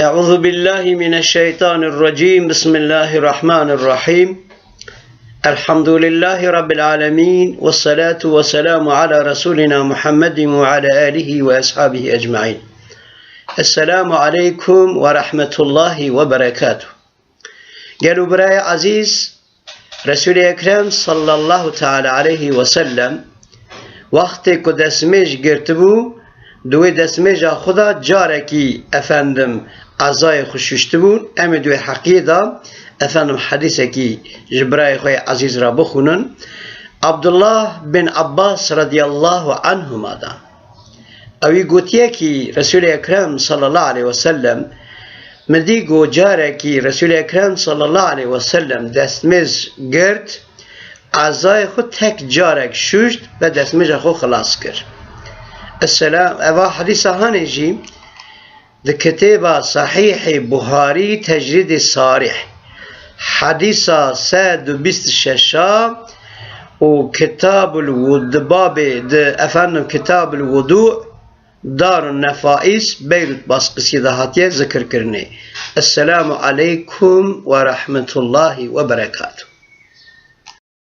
أعوذ بالله من الشيطان الرجيم. بسم الله الرحمن الرحيم. الحمد لله رب العالمين والصلاة والسلام على رسولنا محمد وعلى آله وأصحابه أجمعين. السلام عليكم ورحمة الله وبركاته. قالوا براي عزيز رسول أكرم صلى الله تعالى عليه وسلم وقت كدسمش قرتبو دوی دسمجا خدا جارکی افندم عزای خوششت بون. ام دوی حقیه دا. حدیثه کی جبرای خوی عزیز را بخونن. عبدالله بن عباس رضی الله عنهما دا. اوی گوتیه کی رسول اکرم صلی الله علیه وسلم مدی گو جاره کی رسول اکرم صلی الله علیه وسلم دستمز گرد. عزای خود تک جارک شوشت و دستمز خود خلاص کرد. السلام أبا حديث هانجي ذا كتاب صحيح بخاري تجريد الصارح حديث ساد بست ششا وكتاب الود باب أفنم كتاب الوضوء دار النفائس بيروت باسقسي هاتيه ذكر كرني السلام عليكم ورحمة الله وبركاته